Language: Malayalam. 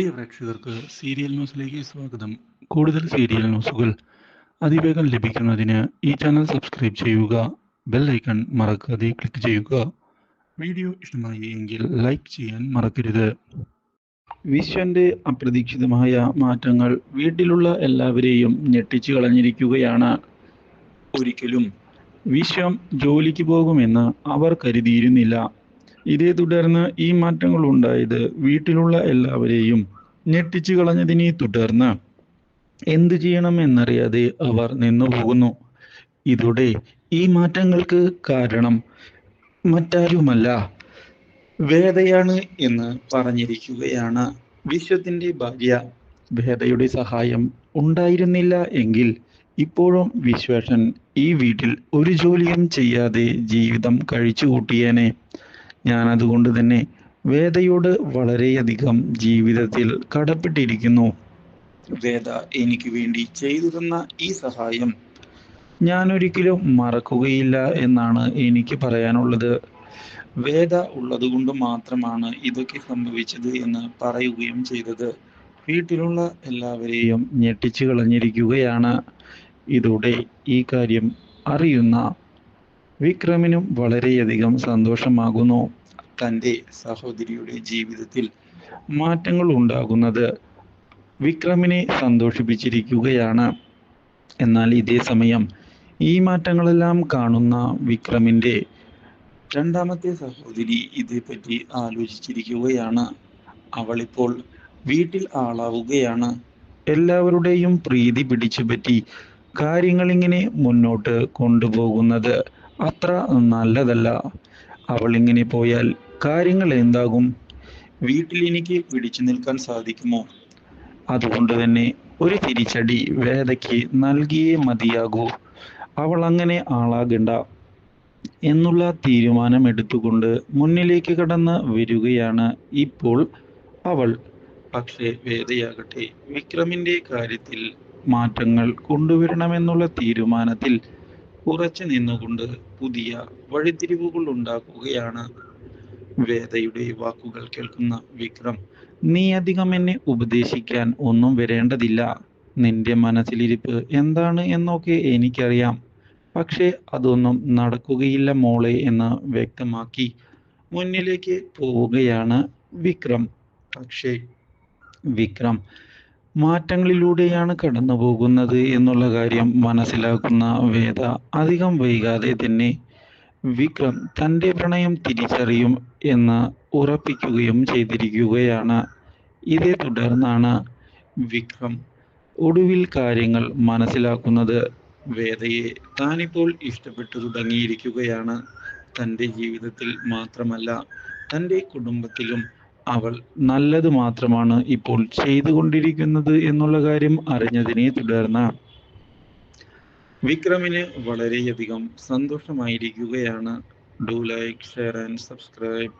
പ്രിയ പ്രേക്ഷകർക്ക് സീരിയൽ ന്യൂസിലേക്ക് സ്വാഗതം. കൂടുതൽ സീരിയൽ ന്യൂസുകൾ അതിവേഗം ലഭിക്കുന്നതിന് ഈ ചാനൽ സബ്സ്ക്രൈബ് ചെയ്യുക ബെൽ ഐക്കൺ മറക്കാതെ ക്ലിക്ക് ചെയ്യുക. വീഡിയോ ഇഷ്ടമായി എങ്കിൽ ലൈക്ക് ചെയ്യാൻ മറക്കരുത്. വിശ്വന്റെ അപ്രതീക്ഷിതമായ മാറ്റങ്ങൾ വീട്ടിലുള്ള എല്ലാവരെയും ഞെട്ടിച്ചു കളഞ്ഞിരിക്കുകയാണ്. ഒരിക്കലും വിശ്വം ജോലിക്ക് പോകുമെന്ന് അവർ കരുതിയിരുന്നില്ല. ഇതേ തുടർന്ന് ഈ മാറ്റങ്ങൾ ഉണ്ടായത് വീട്ടിലുള്ള എല്ലാവരെയും ഞെട്ടിച്ചു കളഞ്ഞതിനെ തുടർന്ന് എന്തു ചെയ്യണമെന്നറിയാതെ അവർ നിന്നുപോകുന്നു ഇതോടെ ഈ മാറ്റങ്ങൾക്ക് കാരണം മറ്റാരുമല്ല. വേദയാണ് എന്ന് പറഞ്ഞിരിക്കുകയാണ് വിശ്വത്തിന്റെ ഭാര്യ. വേദയുടെ സഹായം ഉണ്ടായിരുന്നില്ല എങ്കിൽ ഇപ്പോഴും വിശ്വേഷൻ ഈ വീട്ടിൽ ഒരു ജോലിയും ചെയ്യാതെ ജീവിതം കഴിച്ചു കൂട്ടിയേനെ ഞാൻ അതുകൊണ്ട് തന്നെ വേദയോട് വളരെയധികം ജീവിതത്തിൽ കടപ്പെട്ടിരിക്കുന്നു. വേദ എനിക്ക് വേണ്ടി ചെയ്തു തന്ന ഈ സഹായം ഞാൻ ഒരിക്കലും മറക്കുകയില്ല എന്നാണ് എനിക്ക് പറയാനുള്ളത്. വേദ ഉള്ളതുകൊണ്ട് മാത്രമാണ് ഇതൊക്കെ സംഭവിച്ചത് എന്ന് പറയുകയും ചെയ്തത്. വീട്ടിലുള്ള എല്ലാവരെയും ഞെട്ടിച്ചു കളഞ്ഞിരിക്കുകയാണ്. ഇതോടെ ഈ കാര്യം അറിയുന്ന വിക്രമിനും വളരെയധികം സന്തോഷമാകുന്നു. തന്റെ സഹോദരിയുടെ ജീവിതത്തിൽ മാറ്റങ്ങൾ ഉണ്ടാകുന്നത് വിക്രമിനെ സന്തോഷിപ്പിച്ചിരിക്കുകയാണ്. എന്നാൽ ഇതേ സമയം ഈ മാറ്റങ്ങളെല്ലാം കാണുന്ന വിക്രമിന്റെ രണ്ടാമത്തെ സഹോദരി ഇതേപ്പറ്റി ആലോചിച്ചിരിക്കുകയാണ്. അവളിപ്പോൾ വീട്ടിൽ ആളാവുകയാണ്. എല്ലാവരുടെയും പ്രീതി പിടിച്ചുപറ്റി കാര്യങ്ങളിങ്ങനെ മുന്നോട്ട് കൊണ്ടുപോകുന്നത് അത്ര നല്ലതല്ല. അവൾ ഇങ്ങനെ പോയാൽ കാര്യങ്ങൾ എന്താകും? വീട്ടിൽ എനിക്ക് പിടിച്ചു നിൽക്കാൻ സാധിക്കുമോ? അതുകൊണ്ട് തന്നെ ഒരു തിരിച്ചടി വേദയ്ക്ക് നൽകിയേ മതിയാകൂ. അവൾ അങ്ങനെ ആളാകണ്ട എന്നുള്ള തീരുമാനം എടുത്തുകൊണ്ട് മുന്നിലേക്ക് കടന്ന് വരികയാണ് ഇപ്പോൾ അവൾ. പക്ഷേ വേദയാകട്ടെ വിക്രമിന്റെ കാര്യത്തിൽ മാറ്റങ്ങൾ കൊണ്ടുവരണമെന്നുള്ള തീരുമാനത്തിൽ ഉറച്ചു നിന്നുകൊണ്ട് പുതിയ വഴിത്തിരിവുകൾ ഉണ്ടാക്കുകയാണ് വേദയുടെ വാക്കുകൾ കേൾക്കുന്ന വിക്രം. നീ അധികം എന്നെ ഉപദേശിക്കാൻ ഒന്നും വരേണ്ടതില്ല. നിന്റെ മനസ്സിലിരിപ്പ് എന്താണ് എന്നൊക്കെ എനിക്കറിയാം. പക്ഷേ അതൊന്നും നടക്കുകയില്ല മോളെ എന്ന് വ്യക്തമാക്കി മുന്നിലേക്ക് പോവുകയാണ് വിക്രം. പക്ഷേ വിക്രം മാറ്റങ്ങളിലൂടെയാണ് കടന്നു പോകുന്നത് എന്നുള്ള കാര്യം മനസ്സിലാക്കുന്ന വേദ അധികം വൈകാതെ തന്നെ വിക്രം തന്റെ പ്രണയം തിരിച്ചറിയും എന്ന് ഉറപ്പിക്കുകയും ചെയ്തിരിക്കുകയാണ്. ഇതേ തുടർന്നാണ് വിക്രം ഒടുവിൽ കാര്യങ്ങൾ മനസ്സിലാക്കുന്നത്. വേദയെ താനിപ്പോൾ ഇഷ്ടപ്പെട്ടു തുടങ്ങിയിരിക്കുകയാണ്. തന്റെ ജീവിതത്തിൽ മാത്രമല്ല തന്റെ കുടുംബത്തിലും അവൾ നല്ലത് മാത്രമാണ് ഇപ്പോൾ ചെയ്തുകൊണ്ടിരിക്കുന്നത് എന്നുള്ള കാര്യം അറിഞ്ഞതിനെ തുടർന്ന് വിക്രമിന് വളരെയധികം സന്തോഷമായിരിക്കുകയാണ്. Do like share and subscribe